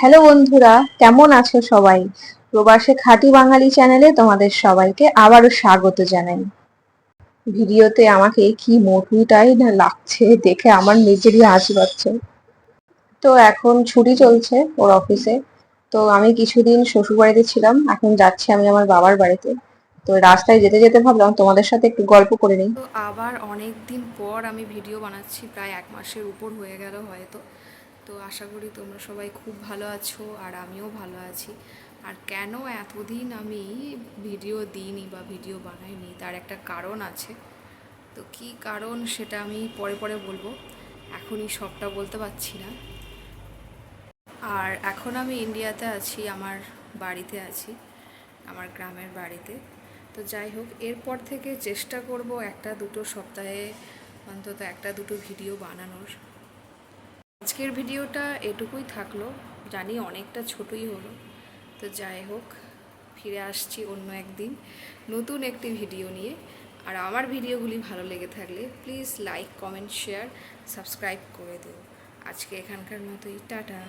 Hello বন্ধুরা, কেমন আছো সবাই? প্রবাসে খাঁটি বাঙালি চ্যানেলে তোমাদের সবাইকে আবারও স্বাগত জানাই। ভিডিওতে আমাকে কি মোটুটাই না লাগছে দেখে আমার নিজেরই হাসি পাচ্ছে। তো এখন ছুটি চলছে ওর অফিসে, তো আমি কিছুদিন শ্বশুর বাড়িতে ছিলাম, এখন যাচ্ছি আমি আমার বাবার বাড়িতে। তো রাস্তায় যেতে যেতে ভাবলাম তোমাদের সাথে একটু গল্প করে নিই। আবার অনেক দিন পর আমি ভিডিও বানাচ্ছি, প্রায় এক মাসের উপর হয়ে গেল হয়তো। তো আশা করি তোমরা সবাই খুব ভালো আছো আর আমিও ভালো আছি। আর কেন এতদিন আমি ভিডিও দিইনি বা ভিডিও বানাইনি তার একটা কারণ আছে। তো কি কারণ সেটা আমি পরে পরে বলব। এখনই সবটা বলতে পারছি না। আর এখন আমি ইন্ডিয়াতে আছি, আমার বাড়িতে আছি, আমার গ্রামের বাড়িতে। তো যাই হোক, এরপর থেকে চেষ্টা করব একটা দুটো সপ্তাহে অন্তত একটা দুটো ভিডিও বানানোর। আজকের ভিডিওটা এটুকুই থাকল। জানি অনেকটা ছোটই হলো। তো যাই হোক, ফিরে আসছি অন্য একদিন নতুন একটি ভিডিও নিয়ে। আর আমার ভিডিওগুলি ভালো লেগে থাকলে please like, comment, share, subscribe করে দিও। আজকে এখানকার মতোই, টাটা।